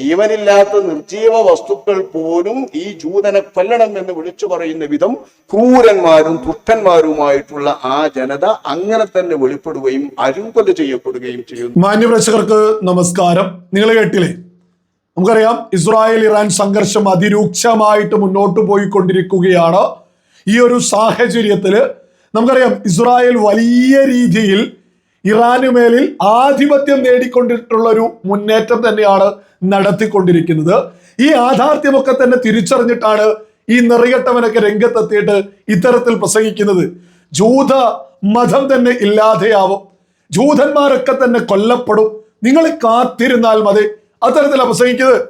ജീവനില്ലാത്ത നിർജീവ വസ്തുക്കൾ പോലും ഈ ജൂതനെ കൊല്ലണം എന്ന് വിളിച്ചു പറയുന്ന വിധം ക്രൂരന്മാരും ദുഷ്ടന്മാരുമായിട്ടുള്ള ആ ജനത അങ്ങനെ തന്നെ വെളിപ്പെടുകയും അരുങ്കൊല ചെയ്യപ്പെടുകയും ചെയ്യുന്നു. മാന്യപ്രേക്ഷകർക്ക് നമസ്കാരം. നിങ്ങൾ കേട്ടില്ലേ? നമുക്കറിയാം ഇസ്രായേൽ ഇറാൻ സംഘർഷം അതിരൂക്ഷമായിട്ട് മുന്നോട്ട് പോയിക്കൊണ്ടിരിക്കുകയാണ്. ഈ ഒരു സാഹചര്യത്തിൽ നമുക്കറിയാം ഇസ്രായേൽ വലിയ രീതിയിൽ ഇറാന് മേലിൽ ആധിപത്യം നേടിക്കൊണ്ടിട്ടുള്ള ഒരു മുന്നേറ്റം തന്നെയാണ് നടത്തിക്കൊണ്ടിരിക്കുന്നത്. ഈ യാഥാർത്ഥ്യമൊക്കെ തന്നെ തിരിച്ചറിഞ്ഞിട്ടാണ് ഈ നിറികെട്ടവനൊക്കെ രംഗത്തെത്തിയിട്ട് ഇത്തരത്തിൽ പ്രസംഗിക്കുന്നത്. ജൂത മതം തന്നെ ഇല്ലാതെയാവും. ജൂതന്മാരൊക്കെ തന്നെ കൊല്ലപ്പെടും. നിങ്ങൾ കാത്തിരുന്നാൽ മതി. അത്തരത്തിലാണ് പ്രസംഗിക്കുന്നത്.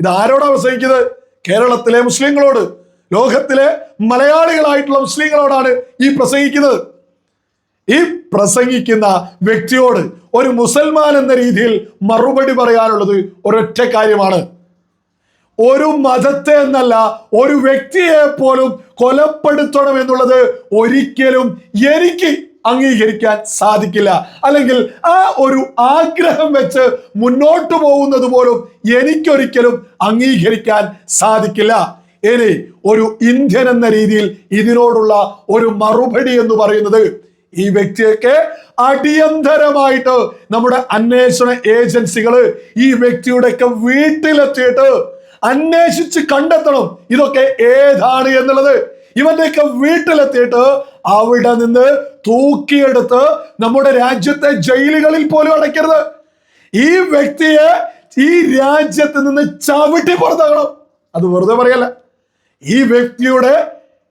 ഇത് ആരോടാ പ്രസംഗിക്കുന്നത്? കേരളത്തിലെ മുസ്ലിങ്ങളോട്. ലോകത്തിലെ മലയാളികളായിട്ടുള്ള മുസ്ലിങ്ങളോടാണ് ഈ പ്രസംഗിക്കുന്നത്. ഈ പ്രസംഗിക്കുന്ന വ്യക്തിയോട് ഒരു മുസൽമാൻ എന്ന രീതിയിൽ മറുപടി പറയാനുള്ളത് ഒരൊറ്റ കാര്യമാണ്. ഒരു മതത്തെ എന്നല്ല ഒരു വ്യക്തിയെ പോലും കൊലപ്പെടുത്തണം എന്നുള്ളത് ഒരിക്കലും എനിക്ക് അംഗീകരിക്കാൻ സാധിക്കില്ല. അല്ലെങ്കിൽ ആ ഒരു ആഗ്രഹം വെച്ച് മുന്നോട്ട് പോകുന്നത് പോലും എനിക്കൊരിക്കലും അംഗീകരിക്കാൻ സാധിക്കില്ല. ഇനി ഒരു ഇന്ത്യൻ എന്ന രീതിയിൽ ഇതിനോടുള്ള ഒരു മറുപടി എന്ന് പറയുന്നത് ഈ വ്യക്തിയൊക്കെ അടിയന്തരമായിട്ട് നമ്മുടെ അന്വേഷണ ഏജൻസികൾ ഈ വ്യക്തിയുടെയൊക്കെ വീട്ടിലെത്തിയിട്ട് അന്വേഷിച്ച് കണ്ടെത്തണം ഇതൊക്കെ ഏതാണ് എന്നുള്ളത്. ഇവന്റെയൊക്കെ വീട്ടിലെത്തിയിട്ട് അവിടെ നിന്ന് തൂക്കിയെടുത്ത് നമ്മുടെ രാജ്യത്തെ ജയിലുകളിൽ പോലും അടയ്ക്കരുത്. ഈ വ്യക്തിയെ ഈ രാജ്യത്ത് നിന്ന് ചവിട്ടി പുറത്താക്കണം. അത് വെറുതെ പറയല്ല. ഈ വ്യക്തിയുടെ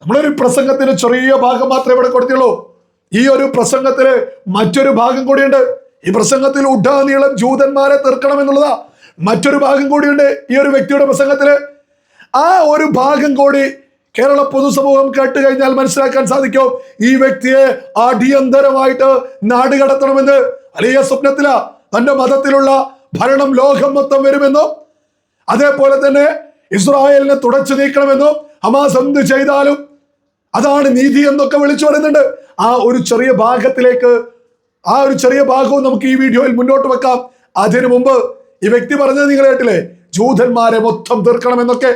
നമ്മളൊരു പ്രസംഗത്തിന് ചെറിയ ഭാഗം മാത്രമേ ഇവിടെ കൊടുത്തുള്ളൂ ഈ ഒരു പ്രസംഗത്തിന് മറ്റൊരു ഭാഗം കൂടിയുണ്ട്. ഈ പ്രസംഗത്തിൽ ഉഡാനീളം ജൂതന്മാരെ തീർക്കണം എന്നുള്ളതാ. മറ്റൊരു ഭാഗം കൂടിയുണ്ട് ഈ ഒരു വ്യക്തിയുടെ പ്രസംഗത്തിൽ. ആ ഒരു ഭാഗം കൂടി കേരള പൊതുസമൂഹം കേട്ട് കഴിഞ്ഞാൽ മനസ്സിലാക്കാൻ സാധിക്കും. ഈ വ്യക്തിയെ അടിയന്തരമായിട്ട് നാട് കടത്തണമെന്ന്. അലിയ സ്വപ്നത്തില തന്റെ മതത്തിലുള്ള ഭരണം ലോകം മൊത്തം വരുമെന്നും അതേപോലെ തന്നെ ഇസ്രായേലിനെ തുടച്ചു നീക്കണമെന്നും ഹമാസ് എന്ത് ചെയ്താലും അതാണ് നീതി എന്നൊക്കെ വിളിച്ചു പറയുന്നുണ്ട്. ആ ഒരു ചെറിയ ഭാഗത്തിലേക്ക് ആ ഒരു ചെറിയ ഭാഗവും നമുക്ക് ഈ വീഡിയോയിൽ മുന്നോട്ട് വെക്കാം. അതിനു മുമ്പ് ഈ വ്യക്തി പറഞ്ഞത് നിങ്ങൾ കേട്ടില്ലേ? ജൂതന്മാരെ മൊത്തം തീർക്കണം എന്നൊക്കെ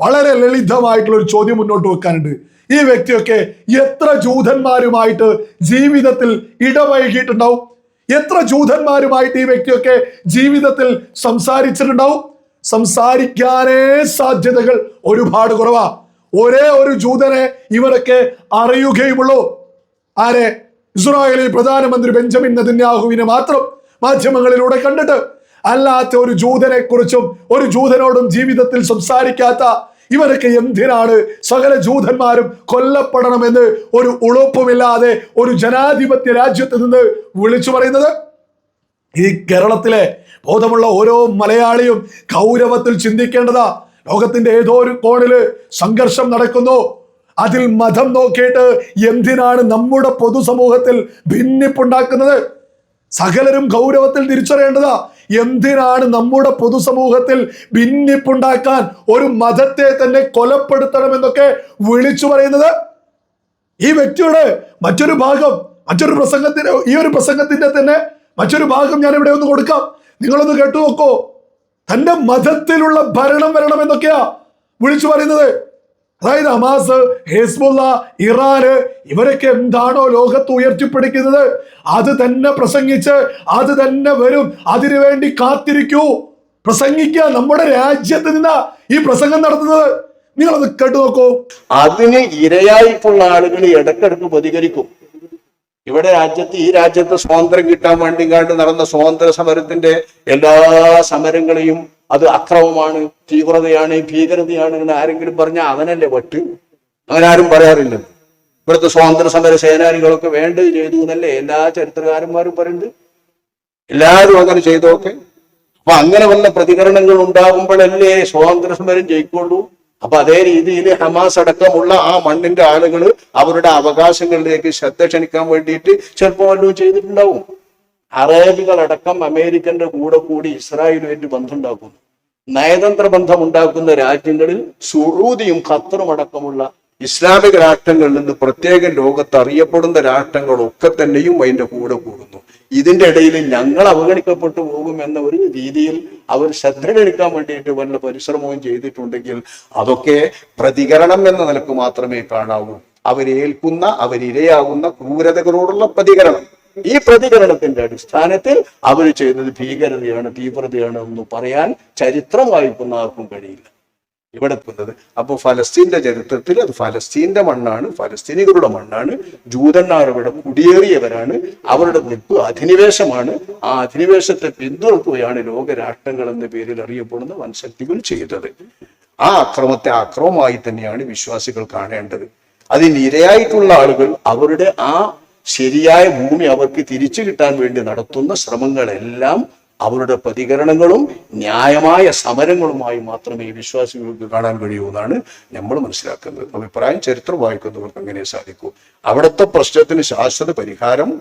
വളരെ ലളിതമായിട്ടുള്ള ഒരു ചോദ്യം മുന്നോട്ട് വെക്കാനുണ്ട്. ഈ വ്യക്തിയൊക്കെ എത്ര ജൂതന്മാരുമായിട്ട് ജീവിതത്തിൽ ഇടപഴകിയിട്ടുണ്ടാവും? എത്ര ജൂതന്മാരുമായിട്ട് ഈ വ്യക്തിയൊക്കെ ജീവിതത്തിൽ സംസാരിച്ചിട്ടുണ്ടാവും? സംസാരിക്കാനേ സാധ്യതകൾ ഒരുപാട് കുറവാ. ഒരേ ഒരു ജൂതനെ ഇവരൊക്കെ അറിയുകയുമുള്ളൂ. ആരെ? ഇസ്രായേലി പ്രധാനമന്ത്രി ബെഞ്ചമിൻ നദിന്യാഹുവിനെ മാത്രം മാധ്യമങ്ങളിലൂടെ കണ്ടിട്ട് അല്ലാത്ത ഒരു ജൂതനെ കുറിച്ചും ഒരു ജൂതനോടും ജീവിതത്തിൽ സംസാരിക്കാത്ത ഇവരൊക്കെ എന്തിനാണ് സകല ജൂതന്മാരും കൊല്ലപ്പെടണമെന്ന് ഒരു ഉളുപ്പുമില്ലാതെ ഒരു ജനാധിപത്യ രാജ്യത്ത് നിന്ന് വിളിച്ചു പറയുന്നത്? ഈ കേരളത്തിലെ ബോധമുള്ള ഓരോ മലയാളിയും കൗരവത്തിൽ ചിന്തിക്കേണ്ടതാ. ലോകത്തിന്റെ ഏതോ ഒരു കോണിൽ സംഘർഷം നടക്കുന്നു. അതിൽ മതം നോക്കിയിട്ട് എന്തിനാണ് നമ്മുടെ പൊതുസമൂഹത്തിൽ ഭിന്നിപ്പുണ്ടാക്കുന്നത്? സകലരും ഗൗരവത്തിൽ തിരിച്ചറിയേണ്ടതാ. എന്തിനാണ് നമ്മുടെ പൊതുസമൂഹത്തിൽ ഭിന്നിപ്പുണ്ടാക്കാൻ ഒരു മതത്തെ തന്നെ കൊലപ്പെടുത്തണമെന്നൊക്കെ വിളിച്ചു പറയുന്നത്? ഈ വ്യക്തിയുടെ മറ്റൊരു ഭാഗം മറ്റൊരു പ്രസംഗത്തിന്റെ ഈ ഒരു പ്രസംഗത്തിന്റെ തന്നെ മറ്റൊരു ഭാഗം ഞാൻ ഇവിടെ ഒന്ന് കൊടുക്കാം. നിങ്ങളൊന്ന് കേട്ടു നോക്കോ. തന്റെ മതത്തിലുള്ള ഭരണം വരണം എന്നൊക്കെയാ വിളിച്ചു പറയുന്നത്. അതായത് ഹമാസ് ഹെസ്ബുള്ള ഇറാന് ഇവരൊക്കെ എന്താണോ ലോകത്ത് ഉയർത്തിപ്പിടിക്കുന്നത്. അത് തന്നെ പ്രസംഗിച്ച് അത് തന്നെ വരും. അതിനു വേണ്ടി കാത്തിരിക്കൂ. പ്രസംഗിക്കുക നമ്മുടെ രാജ്യത്ത് നിന്നാ ഈ പ്രസംഗം നടത്തുന്നത്. അത് കേട്ടു നോക്കൂ. അതിന് ഇരയായിട്ടുള്ള ആളുകൾ ഇടക്കിടക്ക് പ്രതികരിക്കും. ഇവിടെ രാജ്യത്ത് ഈ രാജ്യത്ത് സ്വാതന്ത്ര്യം കിട്ടാൻ വേണ്ടി കണ്ട് നടന്ന സ്വാതന്ത്ര്യ സമരത്തിന്റെ എല്ലാ സമരങ്ങളെയും അത് അക്രമമാണ് തീവ്രതയാണ് ഭീകരതയാണ് എന്ന് ആരെങ്കിലും പറഞ്ഞാൽ അവനല്ലേ വട്ട്? അങ്ങനെ ആരും പറയാറില്ല. ഇവിടുത്തെ സ്വാതന്ത്ര്യ സമര സേനാനികളൊക്കെ വേണ്ടത് ചെയ്തു എന്നല്ലേ എല്ലാ ചരിത്രകാരന്മാരും പറയുന്നത്? എല്ലാവരും അങ്ങനെ ചെയ്തൊക്കെ അപ്പൊ അങ്ങനെ വന്ന പ്രതികരണങ്ങൾ ഉണ്ടാകുമ്പോഴല്ലേ സ്വാതന്ത്ര്യ സമരം ജയിക്കുള്ളൂ? അപ്പൊ അതേ രീതിയിൽ ഹമാസ് അടക്കമുള്ള ആ മണ്ണിന്റെ ആളുകൾ അവരുടെ അവകാശങ്ങളിലേക്ക് ശ്രദ്ധ ക്ഷണിക്കാൻ വേണ്ടിയിട്ട് ചിലപ്പോൾ വല്ലതും ചെയ്തിട്ടുണ്ടാവും അറേബികളടക്കം അമേരിക്കന്റെ കൂടെ കൂടി ഇസ്രായേലുമായിട്ട് ബന്ധമുണ്ടാക്കുന്നു. നയതന്ത്ര ബന്ധം ഉണ്ടാക്കുന്ന രാജ്യങ്ങളിൽ സുറൂദിയും ഖത്തറും അടക്കമുള്ള ഇസ്ലാമിക രാഷ്ട്രങ്ങളിൽ നിന്ന് പ്രത്യേകം ലോകത്ത് അറിയപ്പെടുന്ന രാഷ്ട്രങ്ങളൊക്കെ തന്നെയും അതിന്റെ കൂടെ കൂടുന്നു. ഇതിന്റെ ഇടയിൽ ഞങ്ങൾ അവഗണിക്കപ്പെട്ടു പോകും എന്ന ഒരു രീതിയിൽ അവർ കണിക്കാൻ വേണ്ടിയിട്ട് വല്ല പരിശ്രമവും ചെയ്തിട്ടുണ്ടെങ്കിൽ അതൊക്കെ പ്രതികരണം എന്ന നിലയ്ക്ക് മാത്രമേ കാണാവൂ. അവരേൽക്കുന്ന അവരിരയാകുന്ന ക്രൂരതകളോടുള്ള പ്രതികരണം. ഈ പ്രതികരണത്തിന്റെ അടിസ്ഥാനത്തിൽ അവർ ചെയ്യുന്നത് ഭീകരതയാണ് തീവ്രതയാണ് എന്ന് പറയാൻ ചരിത്രം വായിക്കുന്ന ആർക്കും കഴിയില്ല. ഇവിടെ എത്തുന്നത്. അപ്പോൾ ഫലസ്തീന്റെ ചരിത്രത്തിൽ അത് ഫലസ്തീന്റെ മണ്ണാണ് ഫലസ്തീനികളുടെ മണ്ണാണ് ജൂതന്മാർ ഇവിടെ കുടിയേറിയവരാണ് അവരുടെ നിപ്പ് അധിനിവേശമാണ്. ആ അധിനിവേശത്തെ പിന്തുണക്കുകയാണ് ലോകരാഷ്ട്രങ്ങൾ എന്ന പേരിൽ അറിയപ്പെടുന്ന വൻശക്തികൾ ചെയ്തത്. ആ അക്രമത്തെ അക്രമമായി തന്നെയാണ് വിശ്വാസികൾ കാണേണ്ടത്. അതിന് ഇരയായിട്ടുള്ള ആളുകൾ അവരുടെ ആ ശരിയായ ഭൂമി അവർക്ക് തിരിച്ചു കിട്ടാൻ വേണ്ടി നടത്തുന്ന ശ്രമങ്ങളെല്ലാം അവരുടെ പ്രതികരണങ്ങളും ന്യായമായ സമരങ്ങളുമായി മാത്രമേ വിശ്വാസികൾക്ക് കാണാൻ കഴിയൂ എന്നാണ് നമ്മൾ മനസ്സിലാക്കുന്നത്. അഭിപ്രായം ചരിത്രം വായിക്കുന്നവർക്ക് അങ്ങനെ സാധിക്കൂ. അവിടുത്തെ പ്രശ്നത്തിന് ശാശ്വത പരിഹാരം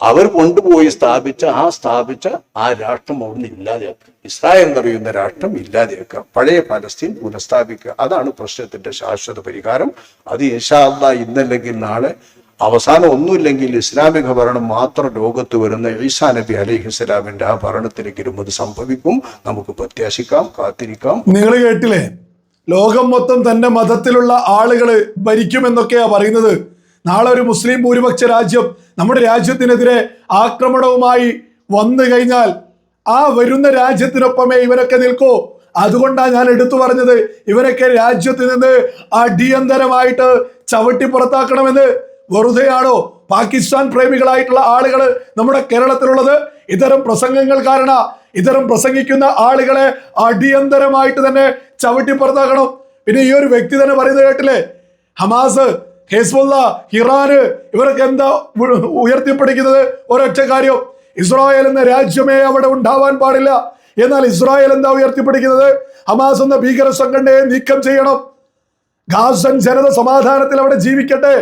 അവർ കൊണ്ടുപോയി സ്ഥാപിച്ച ആ സ്ഥാപിച്ച ആ രാഷ്ട്രം അവിടുന്ന് ഇല്ലാതെയാക്കുക ഇസ്രായേൽ എന്നറിയുന്ന രാഷ്ട്രം ഇല്ലാതെയാക്കുക പഴയ പലസ്തീൻ പുനഃസ്ഥാപിക്കുക. അതാണ് പ്രശ്നത്തിന്റെ ശാശ്വത പരിഹാരം. അത് ഇൻഷാല്ല ഇന്നല്ലെങ്കിൽ നാളെ അവസാനം ഒന്നുമില്ലെങ്കിൽ ഇസ്ലാമിക ഭരണം മാത്രം ലോകത്ത് വരുന്ന ഈസാ നബി അലൈഹി ഇസ്ലാമിന്റെ ആ ഭരണത്തിലേക്കിരും അത് സംഭവിക്കും. നമുക്ക് പ്രത്യാശിക്കാം കാത്തിരിക്കാം. നിങ്ങൾ കേട്ടില്ലേ? ലോകം മൊത്തം തന്റെ മതത്തിലുള്ള ആളുകൾ ഭരിക്കുമെന്നൊക്കെയാ പറയുന്നത്. നാളെ ഒരു മുസ്ലിം ഭൂരിപക്ഷ രാജ്യം നമ്മുടെ രാജ്യത്തിനെതിരെ ആക്രമണവുമായി വന്നു കഴിഞ്ഞാൽ ആ വരുന്ന രാജ്യത്തിനൊപ്പമേ ഇവരൊക്കെ നിൽക്കൂ. അതുകൊണ്ടാണ് ഞാൻ എടുത്തു പറഞ്ഞത് ഇവരൊക്കെ രാജ്യത്ത് നിന്ന് അടിയന്തരമായിട്ട് ചവിട്ടി പുറത്താക്കണമെന്ന്. വെറുതെയാണോ പാകിസ്ഥാൻ പ്രേമികളായിട്ടുള്ള ആളുകൾ നമ്മുടെ കേരളത്തിലുള്ളത്? ഇത്തരം പ്രസംഗങ്ങൾ കാരണ ഇത്തരം പ്രസംഗിക്കുന്ന ആളുകളെ അടിയന്തരമായിട്ട് തന്നെ ചവിട്ടി പുറത്താക്കണം. പിന്നെ ഈ ഒരു വ്യക്തി തന്നെ പറയുന്നത് കേട്ടില്ലേ? ഹമാസ് ഹെസ്ബുള്ള ഇറാന് ഇവർക്ക് എന്താ ഉയർത്തിപ്പിടിക്കുന്നത്? ഒരൊറ്റ കാര്യം ഇസ്രായേൽ എന്ന രാജ്യമേ അവിടെ ഉണ്ടാവാൻ പാടില്ല. എന്നാൽ ഇസ്രായേൽ എന്താ ഉയർത്തിപ്പിടിക്കുന്നത്? ഹമാസ് എന്ന ഭീകര സംഘടനയെ നീക്കം ചെയ്യണം. ഗാസൻ ജനത സമാധാനത്തിൽ അവിടെ ജീവിക്കട്ടെ.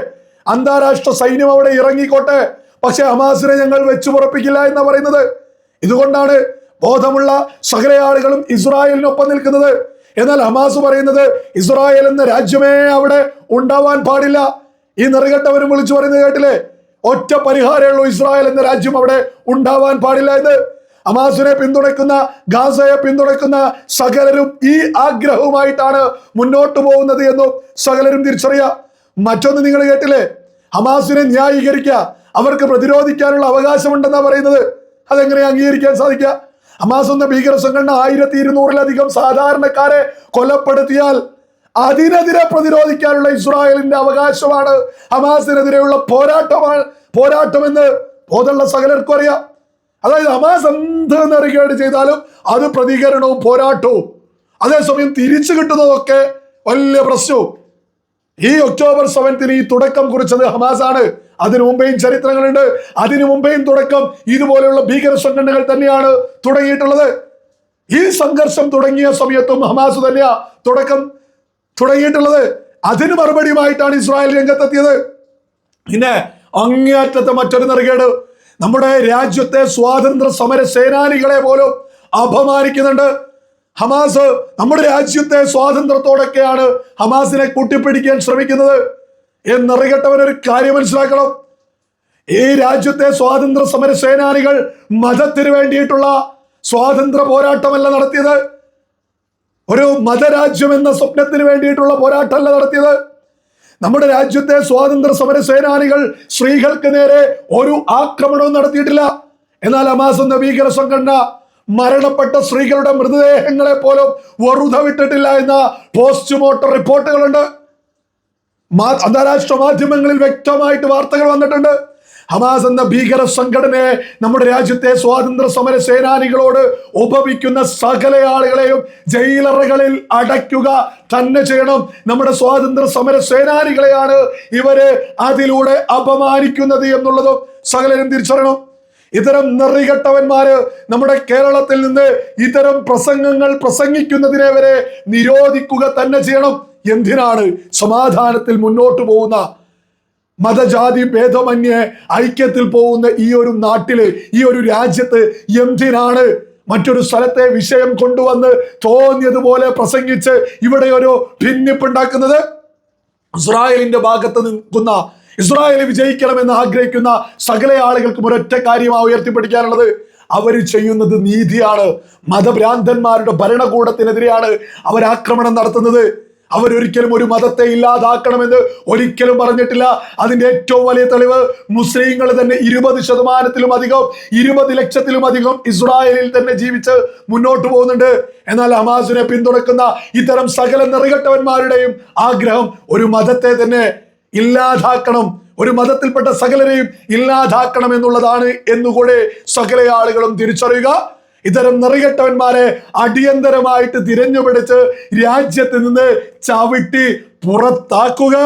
അന്താരാഷ്ട്ര സൈന്യം അവിടെ ഇറങ്ങിക്കോട്ടെ. പക്ഷെ ഹമാസിനെ ഞങ്ങൾ വെച്ചു പുറപ്പിക്കില്ല എന്ന് പറയുന്നത്. ഇതുകൊണ്ടാണ് ബോധമുള്ള സകല ആളുകളും ഇസ്രായേലിനൊപ്പം നിൽക്കുന്നത്. എന്നാൽ ഹമാസ് പറയുന്നത് ഇസ്രായേൽ എന്ന രാജ്യമേ അവിടെ ഉണ്ടാവാൻ പാടില്ല. ഈ നെറുകെട്ടവരും വിളിച്ചു പറയുന്നത് കേട്ടില്ലേ? ഒറ്റ പരിഹാരമേ ഉള്ളൂ ഇസ്രായേൽ എന്ന രാജ്യം അവിടെ ഉണ്ടാവാൻ പാടില്ല എന്ന്. ഹമാസിനെ പിന്തുണയ്ക്കുന്ന ഗാസയെ പിന്തുണയ്ക്കുന്ന സകലരും ഈ ആഗ്രഹവുമായിട്ടാണ് മുന്നോട്ട് പോകുന്നത് എന്നും സകലരും തിരിച്ചറിയാം. മറ്റൊന്ന് നിങ്ങൾ കേട്ടില്ലേ? ഹമാസിനെ ന്യായീകരിക്കുക. അവർക്ക് പ്രതിരോധിക്കാനുള്ള അവകാശമുണ്ടെന്നാ പറയുന്നത്. അതെങ്ങനെ അംഗീകരിക്കാൻ സാധിക്കുക? ഹമാസ് എന്ന ഭീകര സംഘടന ആയിരത്തി ഇരുന്നൂറിലധികം സാധാരണക്കാരെ കൊലപ്പെടുത്തിയാൽ അതിനെതിരെ പ്രതിരോധിക്കാനുള്ള ഇസ്രായേലിന്റെ അവകാശമാണ്. ഹമാസിനെതിരെയുള്ള പോരാട്ടമാണ് പോരാട്ടമെന്ന് ബോധമുള്ള സകലർക്കും അറിയാം. അതായത് ഹമാസ് എന്ത് നിറയുകയാണ് ചെയ്താലും അത് പ്രതികരണവും പോരാട്ടവും. അതേസമയം തിരിച്ചു കിട്ടുന്നതൊക്കെ വലിയ പ്രശ്നവും. ഈ ഒക്ടോബർ സെവൻത്തിന് ഈ തുടക്കം കുറിച്ചത് ഹമാസ് ആണ് അതിനു മുമ്പേയും ചരിത്രങ്ങളുണ്ട്. അതിനു മുമ്പേയും തുടക്കം ഇതുപോലെയുള്ള ഭീകര സംഘടനകൾ തന്നെയാണ് തുടങ്ങിയിട്ടുള്ളത്. ഈ സംഘർഷം തുടങ്ങിയ സമയത്തും ഹമാസ് തന്നെയാ തുടക്കം തുടങ്ങിയിട്ടുള്ളത്. അതിന് മറുപടിയുമായിട്ടാണ് ഇസ്രായേൽ രംഗത്തെത്തിയത്. പിന്നെ അങ്ങേയറ്റത്തെ മറ്റൊരു നെറുകേട്. നമ്മുടെ രാജ്യത്തെ സ്വാതന്ത്ര്യ സമര സേനാനികളെ പോലും അപമാനിക്കുന്നുണ്ട്. ഹമാസ് നമ്മുടെ രാജ്യത്തെ സ്വാതന്ത്ര്യത്തോടൊക്കെയാണ് ഹമാസിനെ കൂട്ടിപ്പിടിക്കാൻ ശ്രമിക്കുന്നത് എന്നറിയട്ടവൻ ഒരു കാര്യം മനസ്സിലാക്കണം. ഈ രാജ്യത്തെ സ്വാതന്ത്ര്യ സമര സേനാനികൾ മതത്തിന് വേണ്ടിയിട്ടുള്ള സ്വാതന്ത്ര്യ പോരാട്ടമല്ല നടത്തിയത്. ഒരു മതരാജ്യം എന്ന സ്വപ്നത്തിന് വേണ്ടിയിട്ടുള്ള പോരാട്ടമല്ല നടത്തിയത്. നമ്മുടെ രാജ്യത്തെ സ്വാതന്ത്ര്യ സമര സേനാനികൾ സ്ത്രീകൾക്ക് നേരെ ഒരു ആക്രമണവും നടത്തിയിട്ടില്ല. എന്നാൽ ഹമാസ് എന്ന ഭീകര സംഘടന മരണപ്പെട്ട സ്ത്രീകളുടെ മൃതദേഹങ്ങളെ പോലും വെറുതെ വിട്ടിട്ടില്ല എന്ന പോസ്റ്റ്മോർട്ടം റിപ്പോർട്ടുകളുണ്ട്. അന്താരാഷ്ട്ര മാധ്യമങ്ങളിൽ വ്യക്തമായിട്ട് വാർത്തകൾ വന്നിട്ടുണ്ട്. ഹമാസ് എന്ന ഭീകര സംഘടനയെ നമ്മുടെ രാജ്യത്തെ സ്വാതന്ത്ര്യ സമര സേനാനികളോട് ഉപമിക്കുന്ന സകല ആളുകളെയും ജയിലറകളിൽ അടയ്ക്കുക തന്നെ ചെയ്യണം. നമ്മുടെ സ്വാതന്ത്ര്യ സമര സേനാനികളെയാണ് ഇവർ അതിലൂടെ അപമാനിക്കുന്നത് എന്നുള്ളതും സകലരും തിരിച്ചറിയണം. ഇത്തരം നെറികെട്ടവന്മാര് നമ്മുടെ കേരളത്തിൽ നിന്ന് ഇത്തരം പ്രസംഗങ്ങൾ പ്രസംഗിക്കുന്നതിനെ വരെ നിരോധിക്കുക തന്നെ ചെയ്യണം. എന്തിനാണ് സമാധാനത്തിൽ മുന്നോട്ട് പോകുന്ന മതജാതി ഭേദമന്യേ ഐക്യത്തിൽ പോകുന്ന ഈ ഒരു നാട്ടിൽ ഈ ഒരു രാജ്യത്ത് എന്തിനാണ് മറ്റൊരു സ്ഥലത്തെ വിഷയം കൊണ്ടുവന്ന് തോന്നിയതുപോലെ പ്രസംഗിച്ച് ഇവിടെ ഒരു ഭിന്നിപ്പുണ്ടാക്കുന്നത്? ഇസ്രായേലിന്റെ ഭാഗത്ത് നിൽക്കുന്ന ഇസ്രായേൽ വിജയിക്കണമെന്ന് ആഗ്രഹിക്കുന്ന സകല ആളുകൾക്കും ഒരൊറ്റ കാര്യമാണ് ഉയർത്തിപ്പിടിക്കാനുള്ളത്. അവർ ചെയ്യുന്നത് നീതിയാണ്. മതഭ്രാന്തന്മാരുടെ ഭരണകൂടത്തിനെതിരെയാണ് അവർ ആക്രമണം നടത്തുന്നത്. അവരൊരിക്കലും ഒരു മതത്തെ ഇല്ലാതാക്കണമെന്ന് ഒരിക്കലും പറഞ്ഞിട്ടില്ല. അതിന്റെ ഏറ്റവും വലിയ തെളിവ് മുസ്ലിങ്ങൾ തന്നെ ഇരുപത് ശതമാനത്തിലും അധികം ഇരുപത് ലക്ഷത്തിലും അധികം ഇസ്രായേലിൽ തന്നെ ജീവിച്ച് മുന്നോട്ട് പോകുന്നുണ്ട്. എന്നാൽ ഹമാസിനെ പിന്തുണക്കുന്ന ഇത്തരം സകല നിറകെട്ടവന്മാരുടെയും ആഗ്രഹം ഒരു മതത്തെ തന്നെ ഇല്ലാതാക്കണം. ഒരു മതത്തിൽപ്പെട്ട സകലരെയും ഇല്ലാതാക്കണം എന്നുള്ളതാണ് എന്നുകൂടെ സകല ആളുകളും തിരിച്ചറിയുക. ഇത്തരം നിറകെട്ടവന്മാരെ അടിയന്തരമായിട്ട് തിരഞ്ഞുപിടിച്ച് രാജ്യത്ത് നിന്ന് ചവിട്ടി പുറത്താക്കുക.